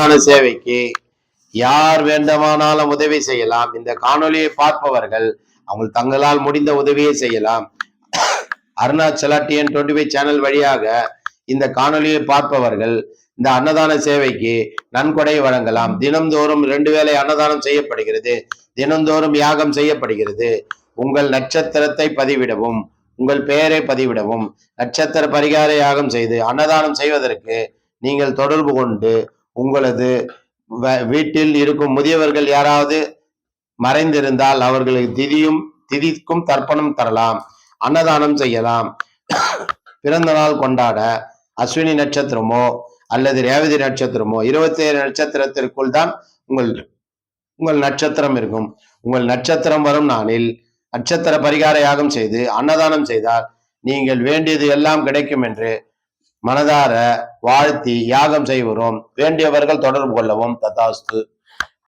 அன்னதான சேவைக்கு யார் வேண்டுமானாலும் உதவி செய்யலாம். இந்த காணொலியை பார்ப்பவர்கள் அவங்க தங்களால் முடிந்த உதவியை செய்யலாம். Arunachala TN twenty five channel வழியாக இந்த காணொளியை பார்ப்பவர்கள் இந்த அன்னதான சேவைக்கு நன்கொடை வழங்கலாம். தினம்தோறும் ரெண்டு வேளை அன்னதானம் செய்யப்படுகிறது. தினந்தோறும் யாகம் செய்யப்படுகிறது. உங்கள் நட்சத்திரத்தை பதிவிடவும் உங்கள் பெயரை பதிவிடவும் நட்சத்திர பரிகார யாகம் செய்து அன்னதானம் செய்வதற்கு நீங்கள் தொடர்பு கொண்டு உங்களது வ- வீட்டில் இருக்கும் முதியவர்கள் யாராவது மறைந்திருந்தால் அவர்களுக்கு திதியும் திதிக்கும் தர்ப்பணம் தரலாம் அன்னதானம் செய்யலாம். பிறந்த நாள் கொண்டாட அஸ்வினி நட்சத்திரமோ அல்லது ரேவதி நட்சத்திரமோ இருபத்தி ஏழு நட்சத்திரத்திற்குள் தான் உங்கள் உங்கள் நட்சத்திரம் இருக்கும். உங்கள் நட்சத்திரம் வரும் நாளில் நட்சத்திர பரிகார யாகம் செய்து அன்னதானம் செய்தால் நீங்கள் வேண்டியது எல்லாம் கிடைக்கும் என்று மனதார வாழ்த்தி யாகம் செய்வரும் வேண்டியவர்கள் தொடர்பு கொள்ளவும் ததாஸ்து.